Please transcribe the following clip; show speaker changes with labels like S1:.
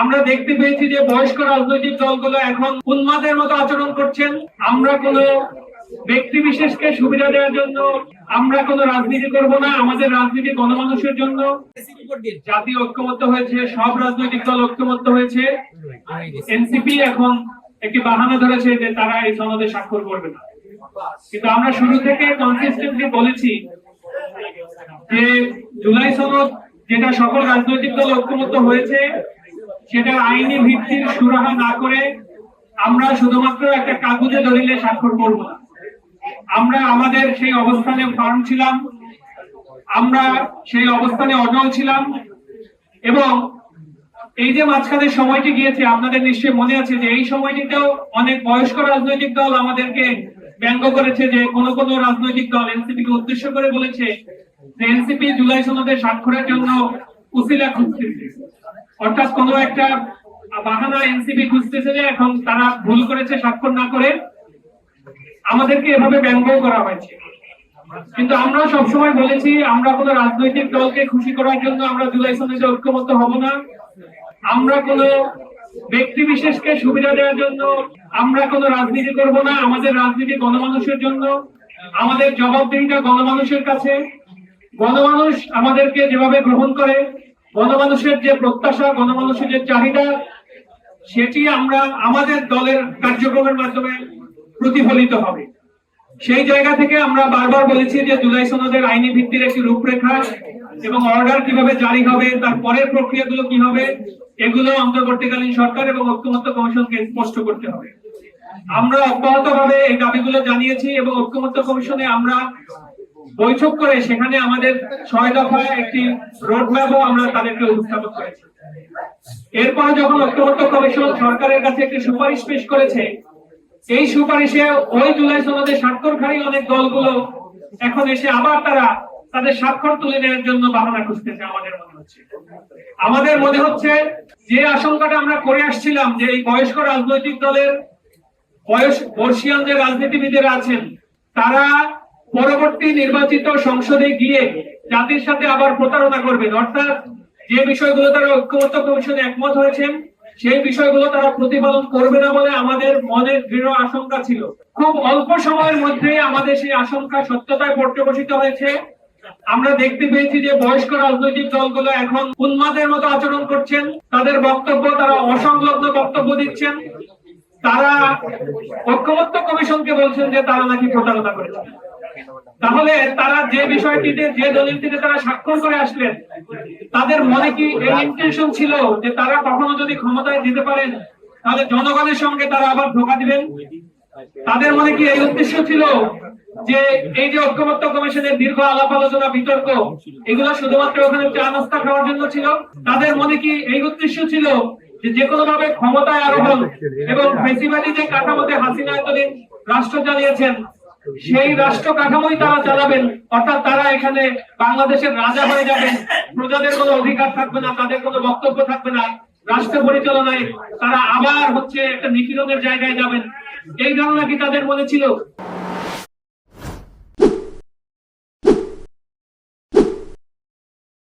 S1: আমরা দেখতে পেয়েছি যে বয়স্ক রাজনৈতিক দলগুলো এখন উন্মাদের মতো আচরণ করছেন। আমরা কোনো ব্যক্তি বিশেষকে সুবিধা দেওয়ার জন্য, আমরা কোনো রাজনীতি করব না, আমাদের রাজনীতি গণমানুষের জন্য। জাতীয় ঐক্যমত্য হয়েছে, সব রাজনৈতিক দল ঐক্যমত্য হয়েছে। এনসিপি এখন একটি বাহানা ধরেছে যে তারা এই সনদে স্বাক্ষর করবে না। কিন্তু আমরা শুরু থেকে কনসিস্টেন্টলি বলেছি যে জুলাই সনদ যেটা সকল রাজনৈতিক দল ঐক্যমত্য হয়েছে সেটা আইনি ভিত্তির সুরাহা না করে আমরা শুধুমাত্র একটা কাগজে দলিলে স্বাক্ষর করব না। আমরা আমাদের সেই অবস্থানে ফার্ম ছিলাম, আমরা সেই অবস্থানে অটল ছিলাম এবং এই যে মাঝখানে সময়টি গিয়েছে, আপনাদের নিশ্চয়ই মনে আছে যে এই সময়টিতেও অনেক বয়স্ক রাজনৈতিক দল আমাদেরকে ব্যঙ্গ করেছে যে কোনো কোনো রাজনৈতিক দল এনসিপি কে উদ্দেশ্য করে বলেছে যে এনসিপি জুলাই সনদে স্বাক্ষরের জন্য উসিলা খুঁজতেছে। অর্থাৎ কোনো একটা বাহানা এনসিপি খুঁজতেছে যে এখন তারা ভুল করেছে, স্বাক্ষর না করে আমাদেরকে এভাবে ব্যঙ্গ করা হয়েছে। কিন্তু আমরা সবসময় বলেছি, আমরা কোনো রাজনৈতিক দলকে খুশি করার জন্য আমরা জুলাই সনদে ঐক্যবদ্ধ হব না। আমরা কোনো ব্যক্তি বিশেষকে সুবিধা দেওয়ার জন্য, আমরা কোনো রাজনীতি করব না। আমাদের রাজনীতি গণমানুষের জন্য, আমাদের জবাবদিহিটা গণমানুষের কাছে। গণমানুষ আমাদেরকে যেভাবে গ্রহণ করে, গণমানুষের যে প্রত্যাশা, গণমানুষের যে চাহিদা, সেটি আমরা আমাদের দলের কার্যক্রমের মাধ্যমে প্রতিফলিত হবে। সেই জায়গা থেকে আমরা বারবার বলেছি যে জুলাই সনদের আইনি ভিত্তির একটি রূপরেখা এবং অর্ডার কীভাবে জারি হবে, তার পরের প্রক্রিয়াগুলো কি হবে, এগুলো অন্তর্বর্তীকালীন সরকার এবং ঐক্যমত্য কমিশনকে স্পষ্ট করতে হবে। আমরা অব্যাহতভাবে এই দাবিগুলো জানিয়েছি এবং ঐক্যমত্য কমিশনে আমরা বৈঠক করে সেখানে আমাদের ছয় দফায় একটি রোড ম্যাপও আমরা তাদেরকে উপস্থাপন করেছি। এরপরে যখন ঐক্যমত্য কমিশন সরকারের কাছে একটি সুপারিশ পেশ করেছে, এই সুপারিশে ওই জুলাই সনদে স্বাক্ষরকারী অনেক দলগুলো এখন এসে আবার তারা তাদের স্বাক্ষর তুলে নেওয়ার জন্য বাহানা খুঁজতেছে আমাদের মনে হচ্ছে। আমাদের মনে হচ্ছে যে আশঙ্কাটা আমরা করে আসছিলাম যে এই বয়স্ক রাজনৈতিক দলের বয়স বর্ষিয়ান যে রাজনীতিবিদেরা আছেন, তারা পরবর্তী নির্বাচিত সংসদে গিয়ে জাতির সাথে আবার প্রতারণা করবেন। অর্থাৎ যে বিষয়গুলো তারা ঐক্যমত্য কমিশনে একমত হয়েছেন, সেই বিষয়গুলো তারা প্রতিপালন করবে না বলে আমাদের মনে দৃঢ় আশঙ্কা ছিল। খুব অল্প সময়ের মধ্যে আমাদের সেই আশঙ্কা সত্যতায় পর্যবসিত হয়েছে। আমরা দেখতে পেয়েছি যে বয়স্ক রাজনৈতিক দলগুলো এখন উন্মাদের মতো আচরণ করছেন। তাদের বক্তব্য তারা অসংলগ্ন বক্তব্য দিচ্ছেন। তারা ঐক্যমত্য কমিশনকে বলছেন যে তারা নাকি প্রতারণা করেছে। তাহলে তারা যে বিষয়টিতে, যে দলিলটিতে তারা স্বাক্ষর করে আসলেন, তাদের মনে কি এই ইন্টেনশন ছিল যে তারা কখনো যদি ক্ষমতায় দিতে পারেন, তাহলে জনগণের সঙ্গে তারা আবার ধোকা দিবেন? তাদের মনে কি এই উদ্দেশ্য ছিল যে এই যে ঐক্যমত্য কমিশনের দীর্ঘ আলাপ আলোচনা, বিতর্ক, এগুলো শুধুমাত্র ওখানে চা নাস্তা খাওয়ার জন্য ছিল? তাদের মনে কি এই উদ্দেশ্য ছিল যে যে কোনো ভাবে ক্ষমতায় আরোহণ এবং ফেসিবাদী যে কাঠামোতে হাসিনা এতদিন রাষ্ট্র চালিয়েছেন সেই রাষ্ট্র কাঠামোই তারা চালাবেন। অর্থাৎ তারা এখানে বাংলাদেশের রাজা হয়ে যাবেন। প্রজাদের কোনো অধিকার থাকবে না, তাদের কোনো বক্তব্য থাকবে না। রাষ্ট্র পরিচালনায় তারা আবার হচ্ছে একটা নিপীড়নের জায়গায় যাবেন। এই ধারণা কি তাদের মনে ছিল?